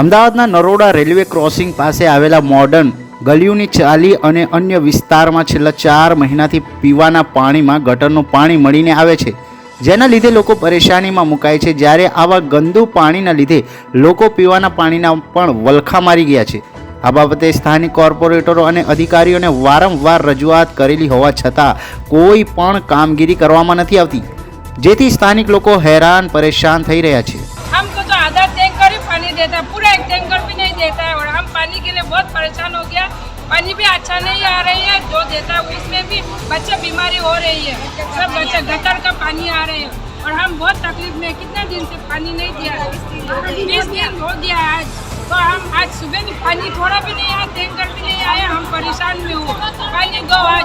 અમદાવાદના Naroda railway crossing પાસે આવેલા મોડર્ન ગલીઓની ચાલી અને અન્ય વિસ્તારમાં છેલ્લા ચાર મહિનાથી પીવાના પાણીમાં ગટરનું પાણી મળીને આવે છે. જેના લીધે લોકો પરેશાનીમાં મુકાય છે. જ્યારે આવા ગંદુ પાણીના લીધે લોકો પીવાના પાણીના પણ વલખા મારી ગયા છે. આ બાબતે સ્થાનિક કોર્પોરેટરો અને અધિકારીઓને વારંવાર રજૂઆત કરેલી હોવા છતાં કોઈ પણ કામગીરી કરવામાં નથી આવતી. જેથી સ્થાનિક લોકો હેરાન પરેશાન થઈ રહ્યા છે. ही पानी देता पूरा एक टैंकर भी नहीं देता है और हम पानी के लिए बहुत परेशान हो गया। पानी भी अच्छा नहीं आ रही है, जो देता है उसमें भी बच्चे बीमारी हो रही है। सब बच्चे गटर का पानी आ रहे हैं और हम बहुत तकलीफ़ में कितने दिन से पानी नहीं दिया बीस दिन हो गया आज। तो हम आज सुबह भी पानी थोड़ा भी नहीं आया, टैंकर भी नहीं आया, हम परेशान में हो पानी दो, आज